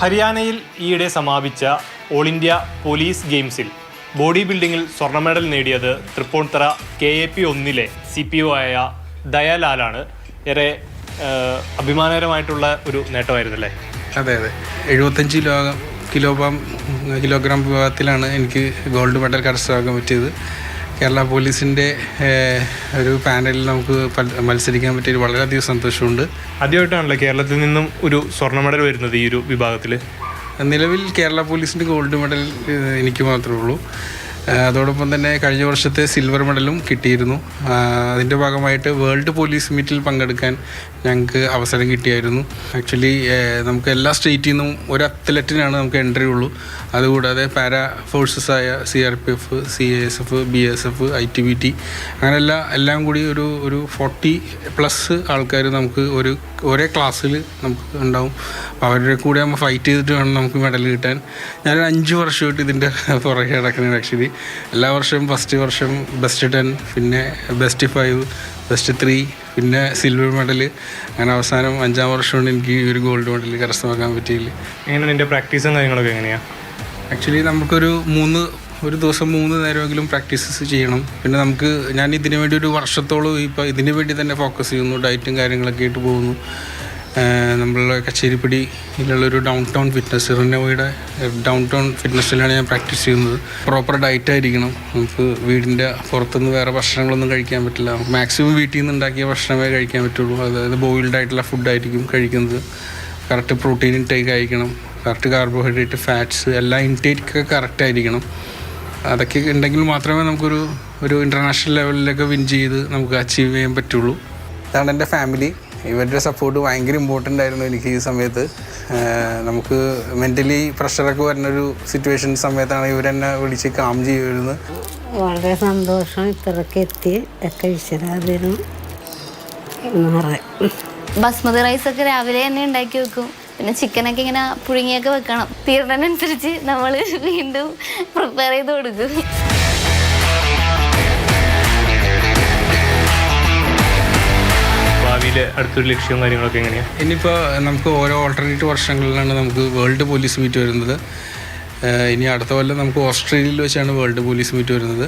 ഹരിയാനയിൽ ഈയിടെ സമാപിച്ച ഓൾ ഇന്ത്യ പോലീസ് ഗെയിംസിൽ ബോഡി ബിൽഡിങ്ങിൽ സ്വർണ മെഡൽ നേടിയത് തൃപ്പൂണിത്തറ കെ എ പി ഒന്നിലെ സി പി ഒ ആയ ദയാലാലാണ്. ഏറെ അഭിമാനകരമായിട്ടുള്ള ഒരു നേട്ടമായിരുന്നല്ലേ? അതെ അതെ. എഴുപത്തഞ്ച് കിലോ കിലോഗ്രാം കിലോഗ്രാം വിഭാഗത്തിലാണ് എനിക്ക് ഗോൾഡ് മെഡൽ കരസ്ഥമാക്കാൻ പറ്റിയത്. കേരള പോലീസിന്റെ ഒരു പാനലിൽ നമുക്ക് മത്സരിക്കാൻ പറ്റിയ വളരെയധികം സന്തോഷമുണ്ട്. ആദ്യമായിട്ടാണല്ലോ കേരളത്തിൽ നിന്നും ഒരു സ്വർണ മെഡൽ വരുന്നത് ഈ ഒരു വിഭാഗത്തിൽ നിലവിൽ കേരള പോലീസിന്റെ ഗോൾഡ് മെഡൽ എനിക്ക് മാത്രമേ ഉള്ളൂ. അതോടൊപ്പം തന്നെ കഴിഞ്ഞ വർഷത്തെ സിൽവർ മെഡലും കിട്ടിയിരുന്നു. അതിന്റെ ഭാഗമായിട്ട് വേൾഡ് പോലീസ് മീറ്റിൽ പങ്കെടുക്കാൻ ഞങ്ങൾക്ക് അവസരം കിട്ടിയായിരുന്നു. ആക്ച്വലി നമുക്ക് എല്ലാ സ്റ്റേറ്റിൽ നിന്നും ഒരു അത്ലറ്റിനാണ് നമുക്ക് എൻട്രി ഉള്ളൂ. അതുകൂടാതെ പാരാ ഫോഴ്സസ് ആയ C R P F C A S F B S F I T B T അങ്ങനെ എല്ലാ കൂടി ഒരു ഒരു ഫോർട്ടി പ്ലസ് ആൾക്കാർ നമുക്ക് ഒരു ഒരേ ക്ലാസ്സിൽ നമുക്ക് ഉണ്ടാവും. അപ്പോൾ അവരുടെ കൂടെ നമ്മൾ ഫൈറ്റ് ചെയ്തിട്ട് വേണം നമുക്ക് മെഡൽ കിട്ടാൻ. ഞാനൊരു അഞ്ച് വർഷമായിട്ട് ഇതിന്റെ പുറകെ കിടക്കുന്നത് ആക്ച്വലി എല്ലാ വർഷവും ഫസ്റ്റ് വർഷം ബെസ്റ്റ് ടെൻ പിന്നെ ബെസ്റ്റ് ഫൈവ് ബെസ്റ്റ് ത്രീ പിന്നെ സിൽവർ മെഡൽ അങ്ങനെ അവസാനം അഞ്ചാം വർഷമാണ് എനിക്ക് ഈ ഒരു ഗോൾഡ് മെഡൽ കരസ്ഥമാക്കാൻ പറ്റിയില്ല. എങ്ങനെയാണ് നിന്റെ പ്രാക്ടീസും കാര്യങ്ങളൊക്കെ എങ്ങനെയാണ് ആക്ച്വലി നമുക്കൊരു മൂന്ന് ഒരു ദിവസം മൂന്ന് നേരമെങ്കിലും പ്രാക്ടീസസ് ചെയ്യണം. പിന്നെ നമുക്ക് ഞാൻ ഇതിനു വേണ്ടി ഒരു വർഷത്തോളം ഇപ്പോൾ ഇതിനു വേണ്ടി തന്നെ ഫോക്കസ് ചെയ്യുന്നു ഡയറ്റും കാര്യങ്ങളൊക്കെ ആയിട്ട് പോകുന്നു. നമ്മളുടെ കച്ചേരിപ്പടിയിലുള്ളൊരു ഡൗൺ ടൗൺ ഫിറ്റ്നസ് റിനോയുടെ ഡൗൺ ടൗൺ ഫിറ്റ്നസ്സിലാണ് ഞാൻ പ്രാക്ടീസ് ചെയ്യുന്നത്. പ്രോപ്പർ ഡയറ്റ് ആയിരിക്കണം. നമുക്ക് വീടിന്റെ പുറത്തുനിന്ന് വേറെ ഭക്ഷണങ്ങളൊന്നും കഴിക്കാൻ പറ്റില്ല. മാക്സിമം വീട്ടിൽ നിന്ന് ഉണ്ടാക്കിയ ഭക്ഷണമേ കഴിക്കാൻ പറ്റുള്ളൂ. അതായത് ബോയിൽഡ് ആയിട്ടുള്ള ഫുഡായിരിക്കും കഴിക്കുന്നത്. കറക്റ്റ് പ്രോട്ടീൻ ഇൻടേക്ക് ആയിരിക്കണം. കറക്റ്റ് കാർബോഹൈഡ്രേറ്റ് ഫാറ്റ്സ് എല്ലാം ഇൻടേക്ക് കറക്റ്റ് ആയിരിക്കണം. അതൊക്കെ ഉണ്ടെങ്കിൽ മാത്രമേ നമുക്കൊരു ഒരു ഇന്റർനാഷണൽ ലെവലിലൊക്കെ വിൻ ചെയ്ത് നമുക്ക് അച്ചീവ് ചെയ്യാൻ പറ്റുള്ളൂ. അതാണ് എന്റെ ഫാമിലി ഇവരുടെ സപ്പോർട്ട് ഭയങ്കര ഇമ്പോർട്ടന്റ് ആയിരുന്നു എനിക്ക് ഈ സമയത്ത്. നമുക്ക് മെന്റലി പ്രഷറൊക്കെ വരുന്നൊരു സിറ്റുവേഷൻ സമയത്താണ് ഇവരെന്നെ വിളിച്ച് കാം ചെയ്യുമായിരുന്നു വളരെ സന്തോഷം ഇത്രയൊക്കെ എത്തി. ഒക്കെ വിശ്വരാതിനും ബസ്മതി റൈസ് ഒക്കെ രാവിലെ തന്നെ ഉണ്ടാക്കി വെക്കും. പിന്നെ ചിക്കനൊക്കെ ഇങ്ങനെ പുഴുങ്ങിയൊക്കെ വെക്കണം. തീർന്നതിനനുസരിച്ച് നമ്മൾ വീണ്ടും പ്രിപ്പയർ ചെയ്ത് കൊടുക്കും. ഭാവിയിൽ അടുത്തൊരു ലക്ഷ്യവും കാര്യങ്ങളൊക്കെ എങ്ങനെയാണ് ഇനിയിപ്പോൾ നമുക്ക് ഓരോ ഓൾട്ടർനേറ്റ് വർഷങ്ങളിലാണ് നമുക്ക് വേൾഡ് പോലീസ് മീറ്റ് വരുന്നത്. ഇനി അടുത്ത കൊല്ലം നമുക്ക് ഓസ്ട്രേലിയയിൽ വെച്ചാണ് വേൾഡ് പോലീസ് മീറ്റ് വരുന്നത്.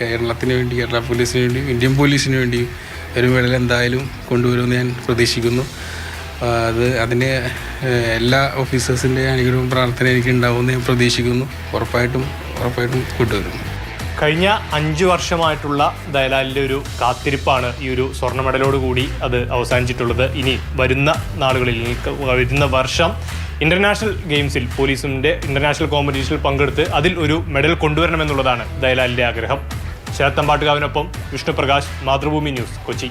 കേരളത്തിന് വേണ്ടി കേരള പോലീസിന് വേണ്ടി ഇന്ത്യൻ പോലീസിന് വേണ്ടി ഒരു മെഡൽ എന്തായാലും കൊണ്ടുവരുമെന്ന് ഞാൻ പ്രതീക്ഷിക്കുന്നു. അത് അതിന് എല്ലാ ഓഫീസേഴ്സിന്റെ അനുഗ്രഹവും പ്രാർത്ഥന എനിക്ക് ഉണ്ടാവുമെന്ന് ഞാൻ പ്രതീക്ഷിക്കുന്നു. ഉറപ്പായിട്ടും ഉറപ്പായിട്ടും കൊണ്ടുവരും. കഴിഞ്ഞ അഞ്ച് വർഷമായിട്ടുള്ള ദയലാലിന്റെ ഒരു കാത്തിരിപ്പാണ് ഈ ഒരു സ്വർണ മെഡലോട് കൂടി അത് അവസാനിച്ചിട്ടുള്ളത്. ഇനി വരുന്ന നാളുകളിൽ വരുന്ന വർഷം ഇന്റർനാഷണൽ ഗെയിംസിൽ പോലീസിന്റെ ഇന്റർനാഷണൽ കോമ്പറ്റീഷനിൽ പങ്കെടുത്ത് അതിൽ ഒരു മെഡൽ കൊണ്ടുവരണമെന്നുള്ളതാണ് ദയലാലിന്റെ ആഗ്രഹം. ശരത്തമ്പാട്ടുകാവിനൊപ്പം വിഷ്ണുപ്രകാശ് മാതൃഭൂമി ന്യൂസ് കൊച്ചി.